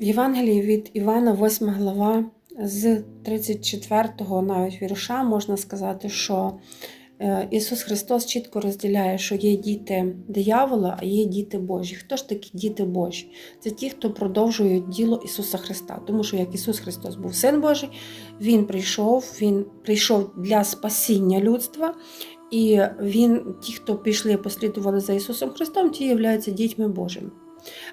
В Євангелії від Івана, 8 глава, з 34-го навіть вірша можна сказати, що е, Ісус Христос чітко розділяє, що є діти диявола, а є діти Божі. Хто ж такі діти Божі? Це ті, хто продовжують діло Ісуса Христа. Тому що як Ісус Христос був Син Божий, Він прийшов, Він прийшов для спасіння людства. І він, ті, хто пішли і послідували за Ісусом Христом, ті являються дітьми Божими.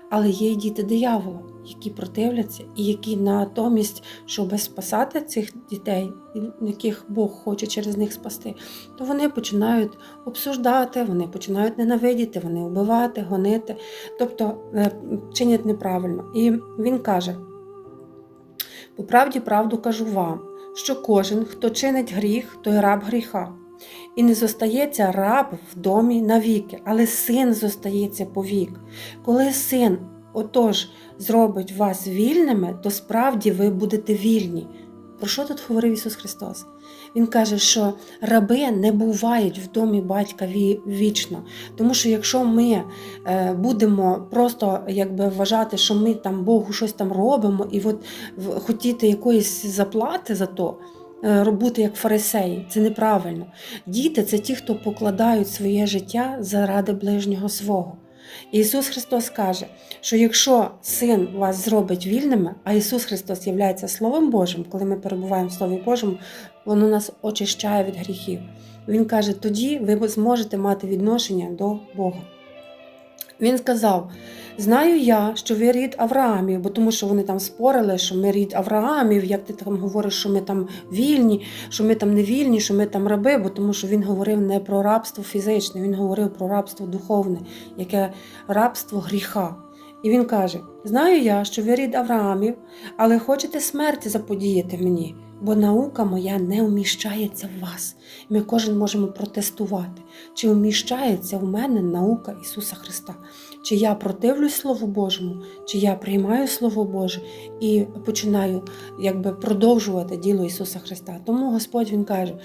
Але є й діти диявола, які противляться, і які натомість, щоб спасати цих дітей, яких Бог хоче через них спасти, то вони починають обсуждати, вони починають ненавидіти, вони вбивати, гонити, тобто е, чинять неправильно. І він каже: по правді, правду кажу вам, що кожен, хто чинить гріх, той раб гріха. І не зостається раб в домі навіки, але син зостається повік. Коли син отож зробить вас вільними, то справді ви будете вільні. Про що тут говорив Ісус Христос? Він каже, що раби не бувають в домі батька вічно. Тому що якщо ми е, будемо просто якби вважати, що ми там Богу щось там робимо, і от хотіти якоїсь заплати за то, е, бути як фарисеї, це неправильно. Діти це ті, хто покладають своє життя заради ближнього свого. Ісус Христос каже, що якщо син вас зробить вільними, а Ісус Христос є Словом Божим, коли ми перебуваємо в Слові Божому, воно нас очищає від гріхів. Він каже, тоді ви зможете мати відношення до Бога. Він сказав: Знаю я, що ви рід Авраамів, бо тому що вони там спорили, що ми рід Авраамів, як ти там говориш, що ми там вільні, що ми там не вільні, що ми там раби, бо тому що він говорив не про рабство фізичне, він говорив про рабство духовне, яке рабство гріха. І він каже: Знаю я, що ви рід Авраамів, але хочете смерті заподіяти мені, бо наука моя не вміщається в вас. Ми кожен можемо протестувати, чи вміщається в мене наука Ісуса Христа, чи я противлюсь Слову Божому, чи я приймаю Слово Боже і починаю якби продовжувати діло Ісуса Христа. Тому Господь Він каже: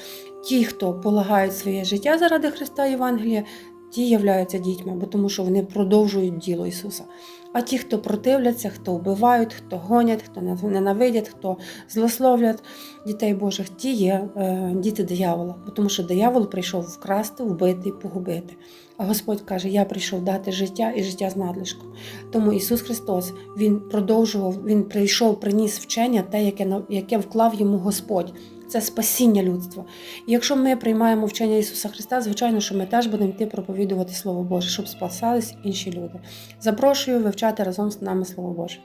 ті, хто полагають своє життя заради Христа Євангелія, ті являються дітьми, бо тому що вони продовжують діло Ісуса. А ті, хто противляться, хто вбивають, хто гонять, хто ненавидять, хто злословлять дітей Божих, ті є е, діти диявола, тому що диявол прийшов вкрасти, вбити і погубити. А Господь каже: Я прийшов дати життя і життя з надлишком. Тому Ісус Христос Він продовжував, Він прийшов, приніс вчення, те, яке, яке вклав йому Господь. Це спасіння людства. І якщо ми приймаємо вчення Ісуса Христа, звичайно, що ми теж будемо йти проповідувати Слово Боже, щоб спасались інші люди. Запрошую вивчати разом з нами Слово Боже.